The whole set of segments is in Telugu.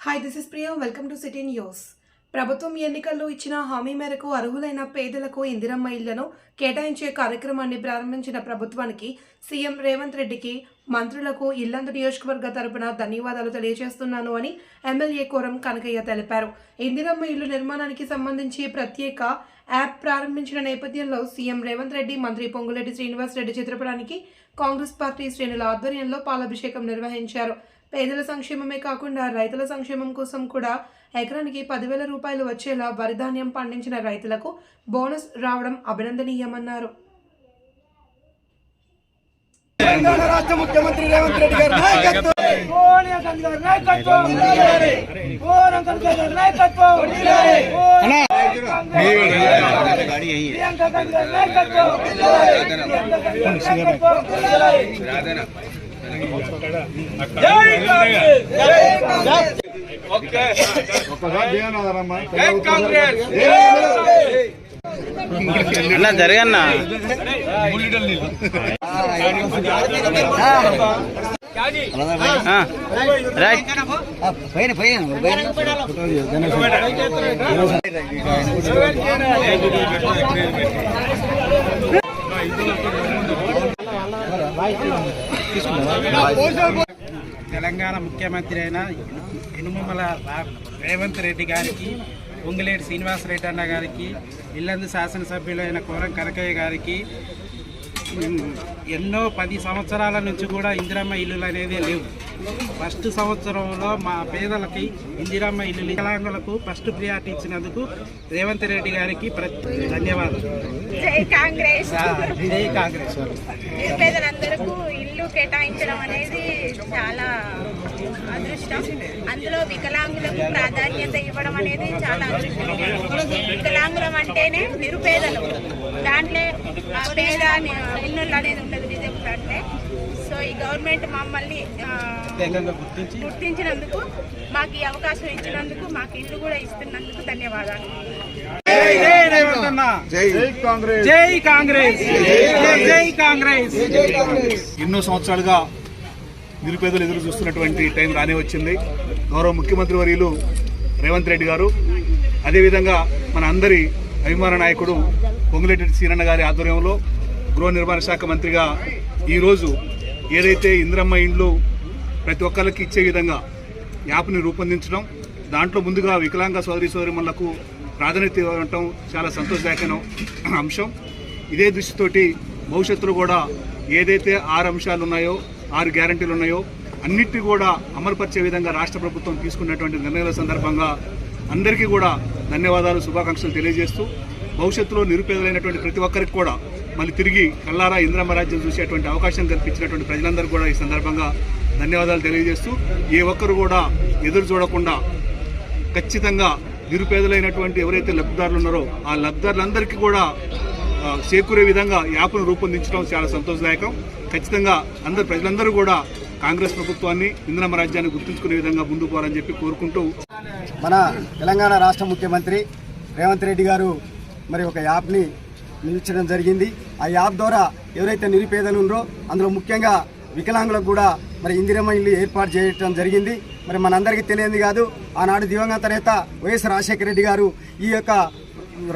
Hi this is Priya welcome to city news ప్రభుత్వం ఎన్నికల్లో ఇచ్చిన హామీ మేరకు అర్హులైన పేదలకు ఇందిరమ్మ ఇళ్ళను కేటాయించే కార్యక్రమాన్ని ప్రారంభించిన ప్రభుత్వానికి సీఎం రేవంత్ రెడ్డికి మంత్రులకు ఇల్లందు నియోజకవర్గ తరపున ధన్యవాదాలు తెలియజేస్తున్నాను అని ఎమ్మెల్యే కోరం కనకయ్య తెలిపారు. ఇందిరమ్మ ఇల్లు నిర్మాణానికి సంబంధించి ప్రత్యేక యాప్ ప్రారంభించిన నేపథ్యంలో సీఎం రేవంత్ రెడ్డి మంత్రి పొంగులెడ్డి శ్రీనివాస్ రెడ్డి చిత్రపటానికి కాంగ్రెస్ పార్టీ శ్రేణుల ఆధ్వర్యంలో పాలాభిషేకం నిర్వహించారు. పేదల సంక్షేమమే కాకుండా రైతుల సంక్షేమం కోసం కూడా ఎకరానికి పదివేల రూపాయలు వచ్చేలా వరి ధాన్యం పండించిన రైతులకు బోనస్ రావడం అభినందనీయమన్నారు. తెలంగాణ రాష్ట్ర ముఖ్యమంత్రి రేవంత్ రెడ్డి గారి నాయకత్వం. సోనియా గాంధీ గారి నాయకత్వం. ఓరం కనకయ్య గారి నాయకత్వం. ప్రియాంక గాంధీ గారి నాయకత్వం. ప్రియాంక గాంధీ గారి నాయకత్వం. జై కాంగ్రెస్ ఒక్కసారి జయనాథరమ్మ జై కాంగ్రెస్ అన్న జరగన్నా ఆ, రైట్ తెలంగాణ ముఖ్యమంత్రి అయిన యనుమల రా- రేవంత్ రెడ్డి గారికి పొంగులేటి శ్రీనివాసరెడ్డి అన్న గారికి ఇల్లందు శాసనసభ్యులైన కోరం కనకయ్య గారికి ఎన్నో పది సంవత్సరాల నుంచి కూడా ఇందిరమ్మ ఇల్లులు అనేది లేవు. ఫస్ట్ సంవత్సరంలో మా పేదలకి ఇందిరమ్మ ఇల్లు వికలాంగులకు ఫస్ట్ ప్రియారిటీ ఇచ్చినందుకు రేవంత్ రెడ్డి గారికి ప్రతి ధన్యవాదాలు. జై కాంగ్రెస్. జై కాంగ్రెస్. సీట్లు కేటాయించడం అనేది చాలా అదృష్టం. అందులో వికలాంగులకు ప్రాధాన్యత ఇవ్వడం అనేది చాలా అదృష్టం. వికలాంగులం అంటేనే నిరుపేదలు. దాంట్లో పేద ని- అనేది ఉండదు డిజేబుల్ అంటే ఈ గవర్నమెంట్ మమ్మల్ని గుర్తించినందుకు మాకు ఈ అవకాశం ఇచ్చినందుకు మాకు ఇల్లు కూడా ఇస్తున్నందుకు ధన్యవాదాలు. జై జై రేవంత్ అన్న జై కాంగ్రెస్. జై కాంగ్రెస్. జై కాంగ్రెస్. ఎన్నో సంవత్సరాలుగా నిరుపేదలు ఎదురు చూస్తున్నటువంటి టైం రానే వచ్చింది గౌరవ ముఖ్యమంత్రి వర్యులు రేవంత్ రెడ్డి గారు అదేవిధంగా మన అందరి అభిమాన నాయకుడు పొంగులేటి సీనన్న గారి ఆధ్వర్యంలో గృహ నిర్మాణ శాఖ మంత్రిగా ఈరోజు ఏదైతే ఇంద్రమ్మ ఇండ్లు ప్రతి ఒక్కరికి ఇచ్చే విధంగా యాప్ని రూపొందించడం దాంట్లో ముందుగా వికలాంగ సోదరి సోదరిమణులకు ప్రాధాన్యత ఇవ్వడం చాలా సంతోషదాయకమైన అంశం. ఇదే దృష్టితోటి భవిష్యత్తులో కూడా ఏదైతే ఆరు అంశాలు ఉన్నాయో ఆరు గ్యారంటీలు ఉన్నాయో అన్నిటినీ కూడా అమలుపరిచే విధంగా రాష్ట్ర ప్రభుత్వం తీసుకున్నటువంటి నిర్ణయాల సందర్భంగా అందరికీ కూడా ధన్యవాదాలు శుభాకాంక్షలు తెలియజేస్తూ భవిష్యత్తులో నిరుపేదలైనటువంటి ప్రతి ఒక్కరికి కూడా మళ్ళీ తిరిగి కల్లారా ఇంద్రమ్మ రాజ్యం చూసేటువంటి అవకాశం కల్పించినటువంటి ప్రజలందరూ కూడా ఈ సందర్భంగా ధన్యవాదాలు తెలియజేస్తూ ఏ ఒక్కరు కూడా ఎదురు చూడకుండా ఖచ్చితంగా నిరుపేదలైనటువంటి ఎవరైతే లబ్ధిదారులు ఉన్నారో ఆ లబ్ధిదారులందరికీ కూడా చేకూరే విధంగా యాప్ను రూపొందించడం చాలా సంతోషదాయకం. ఖచ్చితంగా అందరు ప్రజలందరూ కూడా కాంగ్రెస్ ప్రభుత్వాన్ని ఇంద్రమ రాజ్యాన్ని గుర్తుంచుకునే విధంగా ముందుకు పోవాలని చెప్పి కోరుకుంటూ. మన తెలంగాణ రాష్ట్ర ముఖ్యమంత్రి రేవంత్ రెడ్డి గారు మరి ఒక యాప్ని నిలిచడం జరిగింది. ఆ యాప్ ద్వారా ఎవరైతే నిరుపేదలు ఉన్నారో అందులో ముఖ్యంగా వికలాంగులకు కూడా మరి ఇందిరమ్మ ఇల్లు ఏర్పాటు చేయడం జరిగింది. మరి మనందరికీ తెలియంది కాదు ఆనాడు దివంగత నేత వైఎస్ రాజశేఖర రెడ్డి గారు ఈ యొక్క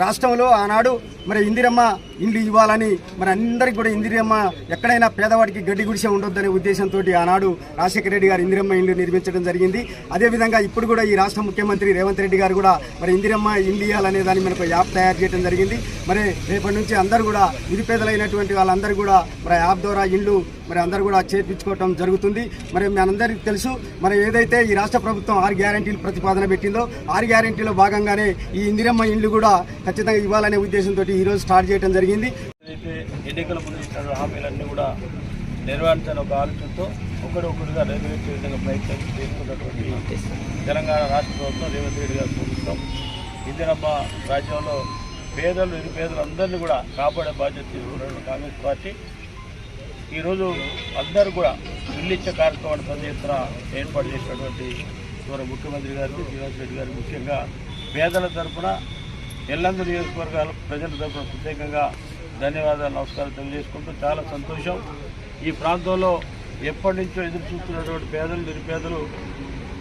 రాష్ట్రంలో ఆనాడు మరి ఇందిరమ్మ ఇండ్లు ఇవ్వాలని మరి అందరికి కూడా ఇందిరమ్మ ఎక్కడైనా పేదవాడికి గడ్డి గుడిసే ఉండొద్దనే ఉద్దేశంతో ఆనాడు రాజశేఖర రెడ్డి గారు ఇందిరమ్మ ఇండ్లు నిర్మించడం జరిగింది. అదేవిధంగా ఇప్పుడు కూడా ఈ రాష్ట్ర ముఖ్యమంత్రి రేవంత్ రెడ్డి గారు కూడా మరి ఇందిరమ్మ ఇండ్లు ఇవ్వాలనే దాన్ని మనకు యాప్ తయారు చేయడం జరిగింది. మరి రేపటి నుంచి అందరూ కూడా నిరుపేదలైనటువంటి వాళ్ళందరూ కూడా మరి యాప్ ద్వారా ఇండ్లు మరి అందరూ కూడా చేర్పించుకోవటం జరుగుతుంది. మరి మనందరికీ తెలుసు మరి ఏదైతే ఈ రాష్ట్ర ప్రభుత్వం ఆరు గ్యారంటీలు ప్రతిపాదన పెట్టిందో ఆరు గ్యారంటీలో భాగంగానే ఈ ఇందిరమ్మ ఇండ్లు కూడా ఖచ్చితంగా ఇవ్వాలనే ఉద్దేశంతో ఈ రోజు స్టార్ట్ చేయడం జరిగింది. అయితే ఎన్నికల ముందు ఇచ్చిన హామీలన్నీ కూడా నెరవేర్చాలని ఒక ఆలోచనతో ఒకరొకరుగా నెరవేర్చే విధంగా ప్రయత్నం చేస్తున్నటువంటి తెలంగాణ రాష్ట్ర ప్రభుత్వం రేవంత్ రెడ్డి గారి ప్రభుత్వం ఇందిరమ్మ రాజ్యంలో పేదలు నిరుపేదలు అందరినీ కూడా కాపాడే బాధ్యత తీసుకున్నటువంటి కాంగ్రెస్ పార్టీ. ఈరోజు అందరూ కూడా ఇల్లు ఇచ్చే కార్యక్రమాన్ని పెద్ద ఎత్తున ఏర్పాటు చేసినటువంటి గౌరవ ముఖ్యమంత్రి గారికి శ్రీనివాస్ రెడ్డి గారికి ముఖ్యంగా పేదల తరపున ఎల్లందు నియోజకవర్గాలు ప్రజల తరఫున ప్రత్యేకంగా ధన్యవాదాలు నమస్కారం తెలియజేసుకుంటూ చాలా సంతోషం. ఈ ప్రాంతంలో ఎప్పటి నుంచో ఎదురు చూస్తున్నటువంటి పేదలు నిరుపేదలు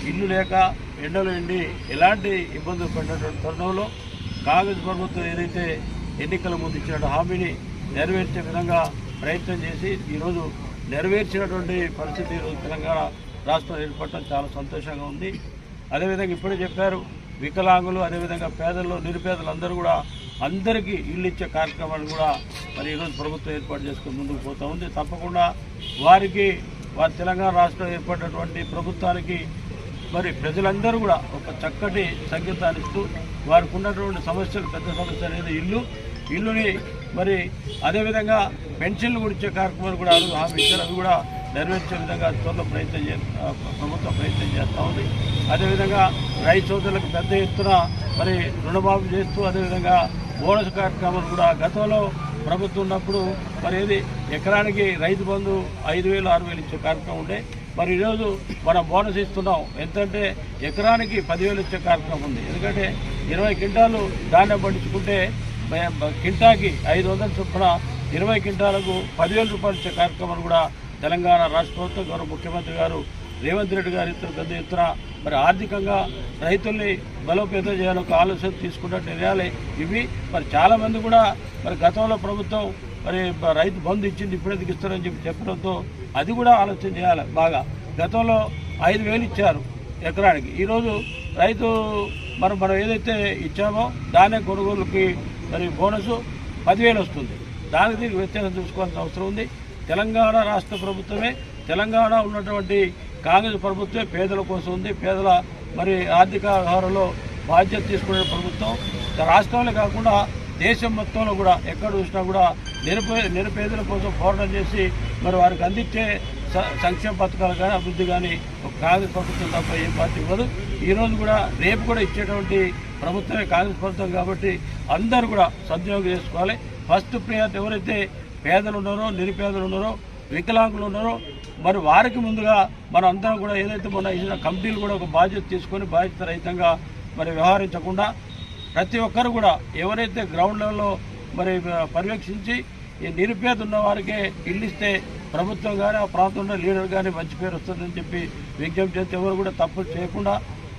ఇల్లు లేక ఎండలు ఎండి ఎలాంటి ఇబ్బందులు పడినటువంటి తరుణంలో కాంగ్రెస్ ప్రభుత్వం ఏదైతే ఎన్నికల ముందు ఇచ్చిన హామీని నెరవేర్చే విధంగా ప్రయత్నం చేసి ఈరోజు నెరవేర్చినటువంటి పరిస్థితి ఈరోజు తెలంగాణ రాష్ట్రం ఏర్పడటం చాలా సంతోషంగా ఉంది. అదేవిధంగా ఇప్పుడే చెప్పారు వికలాంగులు అదేవిధంగా పేదలు నిరుపేదలు అందరూ కూడా అందరికీ ఇల్లు ఇచ్చే కార్యక్రమాన్ని కూడా మరి ఈరోజు ప్రభుత్వం ఏర్పాటు చేసుకుని ముందుకు పోతూ ఉంది. తప్పకుండా వారికి వారి తెలంగాణ రాష్ట్రం ఏర్పడినటువంటి ప్రభుత్వానికి మరి ప్రజలందరూ కూడా ఒక చక్కటి సంకేతాన్ని ఇస్తూ వారికి ఉన్నటువంటి సమస్యలు పెద్ద సమస్య అనేది ఇల్లు. ఇల్లుని మరి అదేవిధంగా పెన్షన్లు కూడా ఇచ్చే కార్యక్రమాలు కూడా అడుగు హామీ ఇచ్చారు. అవి కూడా నెరవేర్చే విధంగా త్వరలో ప్రయత్నం చే ప్రభుత్వం ప్రయత్నం చేస్తూ ఉంది. అదేవిధంగా రైతు సోదరులకు పెద్ద ఎత్తున మరి రుణమాఫీ చేస్తూ అదేవిధంగా బోనస్ కార్యక్రమాలు కూడా గతంలో ప్రభుత్వం ఉన్నప్పుడు మరి ఏది ఎకరానికి రైతు బంధు ఐదు వేలు ఆరు వేలు ఇచ్చే కార్యక్రమం ఉండే. మరి ఈరోజు మనం బోనస్ ఇస్తున్నాం. ఎంతంటే ఎకరానికి పదివేలు ఇచ్చే కార్యక్రమం ఉంది. ఎందుకంటే ఇరవై క్వింటాలు ధాన్యం పండించుకుంటే కింటాకి ఐదు వందల చొప్పున ఇరవై క్వింటాలకు పదివేల రూపాయలు ఇచ్చే కార్యక్రమాలు కూడా తెలంగాణ రాష్ట్ర ప్రభుత్వం గౌరవ ముఖ్యమంత్రి గారు రేవంత్ రెడ్డి గారి పెద్ద ఎత్తున మరి ఆర్థికంగా రైతుల్ని బలోపేతం చేయాలని ఒక ఆలోచన తీసుకున్న నిర్ణయాలే ఇవి మరి చాలామంది కూడా మరి గతంలో ప్రభుత్వం మరి రైతు బంధు ఇచ్చింది ఇప్పుడెందుకు ఇస్తారని చెప్పి చెప్పడంతో అది కూడా ఆలోచన చేయాలి బాగా. గతంలో ఐదు వేలు ఇచ్చారు ఎకరానికి. ఈరోజు రైతు మనం మనం ఏదైతే ఇచ్చామో దానే కొనుగోలుకి మరి బోనస్ పదివేలు వస్తుంది. దానికి దీనికి వ్యత్యాసం చూసుకోవాల్సిన అవసరం ఉంది. తెలంగాణ రాష్ట్ర ప్రభుత్వమే తెలంగాణ ఉన్నటువంటి కాంగ్రెస్ ప్రభుత్వమే పేదల కోసం ఉంది. పేదల మరి ఆర్థిక వ్యవహారంలో బాధ్యత తీసుకునే ప్రభుత్వం. రాష్ట్రంలో కాకుండా దేశం మొత్తంలో కూడా ఎక్కడ చూసినా కూడా నిరుపే నిరుపేదల కోసం పోరాటం చేసి మరి వారికి అందించే సంక్షేమ పథకాలు కానీ అభివృద్ధి కానీ ఒక కాంగ్రెస్ ప్రభుత్వం తప్ప ఏ పార్టీ ఇవ్వదు. ఈరోజు కూడా రేపు కూడా ఇచ్చేటువంటి ప్రభుత్వమే కాంగ్రెస్ ప్రభుత్వం కాబట్టి అందరూ కూడా సద్వినియోగం చేసుకోవాలి. ఫస్ట్ ప్రియారిటీ ఎవరైతే పేదలు ఉన్నారో నిరుపేదలు ఉన్నారో వికలాంగులు ఉన్నారో మరి వారికి ముందుగా మనం అందరం కూడా ఏదైతే మొన్న ఇచ్చిన కమిటీలు కూడా ఒక బాధ్యత తీసుకొని బాధ్యత రహితంగా మరి వ్యవహరించకుండా ప్రతి ఒక్కరు కూడా ఎవరైతే గ్రౌండ్ లెవెల్లో మరి పర్యవేక్షించి ఈ నిరుపేద ఉన్న వారికే ఇల్లు ఇస్తే ప్రభుత్వం కానీ ఆ ప్రాంతంలో లీడర్ కానీ మంచి పేరు వస్తుందని చెప్పి విజ్ఞప్తి చేస్తే ఎవరు కూడా తప్పు చేయకుండా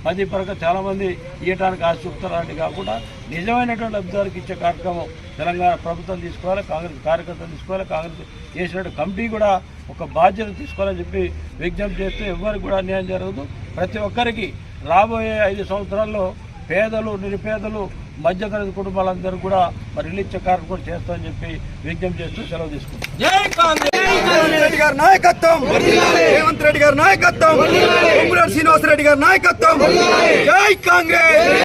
పది పరక చాలామంది ఇవ్వడానికి ఆశ చూపుతారని కాకుండా నిజమైనటువంటి లబ్ధిదారికి ఇచ్చే కార్యక్రమం తెలంగాణ ప్రభుత్వం తీసుకోవాలి కాంగ్రెస్ కార్యకర్తలు తీసుకోవాలి కాంగ్రెస్ చేసిన కమిటీ కూడా ఒక బాధ్యత తీసుకోవాలని చెప్పి విజ్ఞప్తి చేస్తే ఎవరికి కూడా అన్యాయం జరగదు. ప్రతి ఒక్కరికి రాబోయే ఐదు సంవత్సరాల్లో పేదలు నిరుపేదలు మధ్యతరగతి కుటుంబాలందరూ కూడా మరి ఇల్లు ఇచ్చే కార్యక్రమం చేస్తామని చెప్పి విజ్ఞప్తి చేస్తూ సెలవు తీసుకుంటాం రెడ్డి గారి నాయకత్వం. రేవంత్ రెడ్డి గారి నాయకత్వం. ఉమ్మడి శ్రీనివాసరెడ్డి గారి నాయకత్వం. జై కాంగ్రెస్!